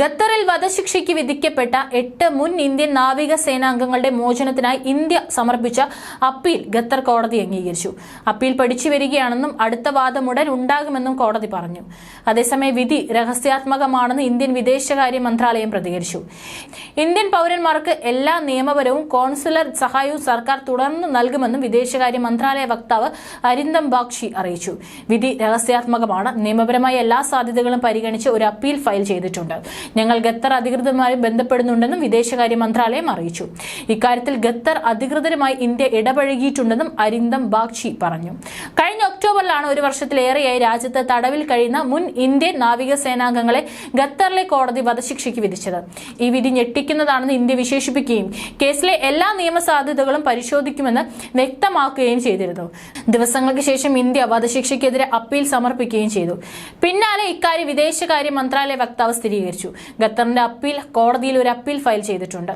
ഖത്തറിൽ വധശിക്ഷയ്ക്ക് വിധിക്കപ്പെട്ട എട്ട് മുൻ ഇന്ത്യൻ നാവിക സേനാംഗങ്ങളുടെ മോചനത്തിനായി ഇന്ത്യ സമർപ്പിച്ച അപ്പീൽ ഖത്തർ കോടതി അംഗീകരിച്ചു. അപ്പീൽ പഠിച്ചു വരികയാണെന്നും അടുത്ത വാദം ഉടൻ ഉണ്ടാകുമെന്നും കോടതി പറഞ്ഞു. അതേസമയം വിധി രഹസ്യാത്മകമാണെന്ന് ഇന്ത്യൻ വിദേശകാര്യ മന്ത്രാലയം പ്രതികരിച്ചു. ഇന്ത്യൻ പൗരന്മാർക്ക് എല്ലാ നിയമപരവും കോൺസുലർ സഹായവും സർക്കാർ തുടർന്ന് നൽകുമെന്നും വിദേശകാര്യ മന്ത്രാലയ വക്താവ് അരിന്ദം ബാക്ഷി അറിയിച്ചു. വിധി രഹസ്യാത്മകമാണ്. നിയമപരമായ എല്ലാ സാധ്യതകളും പരിഗണിച്ച് ഒരു അപ്പീൽ ഫയൽ ചെയ്തിട്ടുണ്ട്. ഞങ്ങൾ ഖത്തർ അധികൃതരുമായി ബന്ധപ്പെടുന്നുണ്ടെന്നും വിദേശകാര്യ മന്ത്രാലയം അറിയിച്ചു. ഇക്കാര്യത്തിൽ ഖത്തർ അധികൃതരുമായി ഇന്ത്യ ഇടപഴകിയിട്ടുണ്ടെന്നും അരിന്ദം ബാഗ്ചി പറഞ്ഞു. കഴിഞ്ഞ ഒക്ടോബറിലാണ് ഒരു വർഷത്തിലേറെയായി രാജ്യത്ത് തടവിൽ കഴിയുന്ന മുൻ ഇന്ത്യൻ നാവിക സേനാംഗങ്ങളെ ഖത്തറിലെ കോടതി വധശിക്ഷയ്ക്ക് വിധിച്ചത്. ഈ വിധി ഞെട്ടിക്കുന്നതാണെന്ന് ഇന്ത്യ വിശേഷിപ്പിക്കുകയും കേസിലെ എല്ലാ നിയമസാധ്യതകളും പരിശോധിക്കുമെന്ന് വ്യക്തമാക്കുകയും ചെയ്തിരുന്നു. ദിവസങ്ങൾക്ക് ശേഷം ഇന്ത്യ വധശിക്ഷയ്ക്കെതിരെ അപ്പീൽ സമർപ്പിക്കുകയും ചെയ്തു. പിന്നാലെ ഇക്കാര്യം വിദേശകാര്യ മന്ത്രാലയ വക്താവ് സ്ഥിരീകരിച്ചു ഖത്തറിന്റെ അപ്പീൽ കോടതിയിൽ ഒരു അപ്പീൽ ഫയൽ ചെയ്തിട്ടുണ്ട്.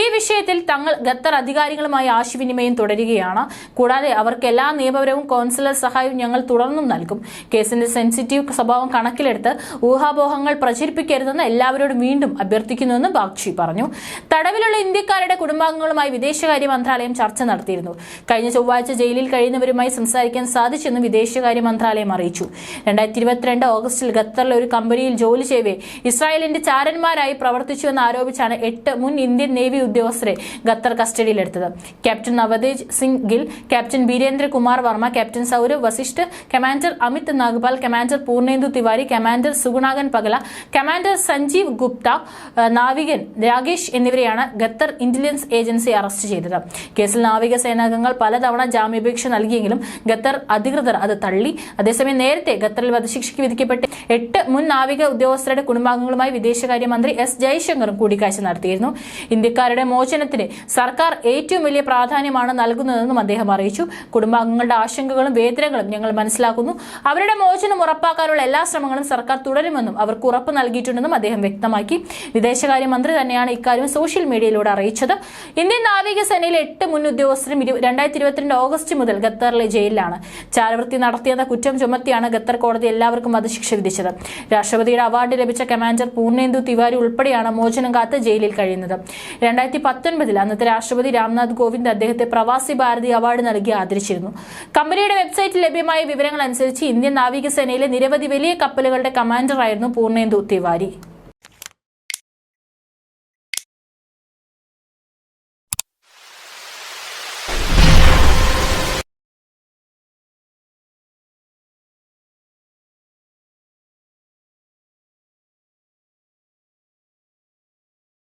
ഈ വിഷയത്തിൽ തങ്ങൾ ഖത്തർ അധികാരികളുമായി ആശയവിനിമയം തുടരുകയാണ്. കൂടാതെ അവർക്ക് എല്ലാ നിയമപരവും കോൺസുലർ സഹായവും ഞങ്ങൾ തുടർന്നും നൽകും. കേസിന്റെ സെൻസിറ്റീവ് സ്വഭാവം കണക്കിലെടുത്ത് ഊഹാപോഹങ്ങൾ പ്രചരിപ്പിക്കരുതെന്ന് എല്ലാവരോടും വീണ്ടും അഭ്യർത്ഥിക്കുന്നുവെന്ന് ബാഗ്ചി പറഞ്ഞു. തടവിലുള്ള ഇന്ത്യക്കാരുടെ കുടുംബാംഗങ്ങളുമായി വിദേശകാര്യ മന്ത്രാലയം ചർച്ച നടത്തിയിരുന്നു. കഴിഞ്ഞ ചൊവ്വാഴ്ച ജയിലിൽ കഴിയുന്നവരുമായി സംസാരിക്കാൻ സാധിച്ചെന്ന് വിദേശകാര്യ മന്ത്രാലയം അറിയിച്ചു. രണ്ടായിരത്തി ഇരുപത്തിരണ്ട് ഓഗസ്റ്റിൽ ഖത്തറിലെ ഒരു കമ്പനിയിൽ ജോലി ചെയ്യവേ ഇസ്രായേലിന്റെ ചാരന്മാരായി പ്രവർത്തിച്ചുവെന്ന് ആരോപിച്ചാണ് എട്ട് മുൻ ഇന്ത്യൻ നേവി ഉദ്യോഗസ്ഥരെ ഖത്തർ കസ്റ്റഡിയിലെടുത്തത്. Captain Navtej Singh Gill captain Birendra Kumar Verma captain Saurabh Vasisht commander Amit Nagpal commander Purnendu Tiwari commander Sugunakar Pakala commander Sanjeev Gupta നാവികൻ Rakesh എന്നിവരെയാണ് ഖത്തർ ഇന്റലിജൻസ് ഏജൻസി അറസ്റ്റ് ചെയ്തത്. കേസിൽ നാവിക സേനാംഗങ്ങൾ പലതവണ ജാമ്യാപേക്ഷ നൽകിയെങ്കിലും ഖത്തർ അധികൃതർ അത് തള്ളി. അതേസമയം നേരത്തെ ഖത്തറിൽ വധശിക്ഷയ്ക്ക് വിധിക്കപ്പെട്ട എട്ട് മുൻ നാവിക ഉദ്യോഗസ്ഥരുടെ കുടുംബാംഗങ്ങളുമായി വിദേശകാര്യമന്ത്രി എസ് ജയശങ്കറും കൂടിക്കാഴ്ച നടത്തിയിരുന്നു. ഇന്ത്യക്കാരുടെ മോചനത്തിന് സർക്കാർ ഏറ്റവും വലിയ പ്രാധാന്യമാണ് നൽകുന്നതെന്നും അദ്ദേഹം അറിയിച്ചു. കുടുംബാംഗങ്ങളുടെ ആശങ്കകളും വേദനകളും ഞങ്ങൾ മനസ്സിലാക്കുന്നു. അവരുടെ മോചനം ഉറപ്പാക്കാനുള്ള എല്ലാ ശ്രമങ്ങളും സർക്കാർ തുടരുമെന്നും അവർക്ക് ഉറപ്പ് നൽകിയിട്ടുണ്ടെന്നും അദ്ദേഹം വ്യക്തമാക്കി. വിദേശകാര്യമന്ത്രി തന്നെയാണ് ഇക്കാര്യം സോഷ്യൽ മീഡിയയിലൂടെ അറിയിച്ചത്. ഇന്ത്യൻ നാവികസേനയിലെ എട്ട് മുൻ ഉദ്യോഗസ്ഥരും രണ്ടായിരത്തി ഇരുപത്തിരണ്ട് ഓഗസ്റ്റ് മുതൽ ഖത്തറിലെ ജയിലിലാണ്. ചാരവൃത്തി നടത്തിയെന്ന കുറ്റം ചുമത്തിയാണ് ഖത്തർ കോടതി എല്ലാവർക്കും വധശിക്ഷ വിധിച്ചത്. രാഷ്ട്രപതിയുടെ അവാർഡ് ലഭിച്ച കമാൻഡർ പൂർണേന്ദു തിവാരി ഉൾപ്പെടെയാണ് മോചനം കാത്ത് ജയിലിൽ കഴിയുന്നത്. രണ്ടായിരത്തി പത്തൊൻപതിൽ അന്നത്തെ രാഷ്ട്രപതി രാംനാഥ് കോവിന്ദ് അദ്ദേഹത്തെ പ്രവാസി ഭാരതി അവാർഡ് നൽകി ആദരിച്ചിരുന്നു. കമ്പനിയുടെ വെബ്സൈറ്റിൽ ലഭ്യമായ വിവരങ്ങൾ അനുസരിച്ച് ഇന്ത്യൻ നാവികസേനയിലെ നിരവധി വലിയ കപ്പലുകളുടെ കമാൻഡറായിരുന്നു പൂർണേന്ദു തിവാരി.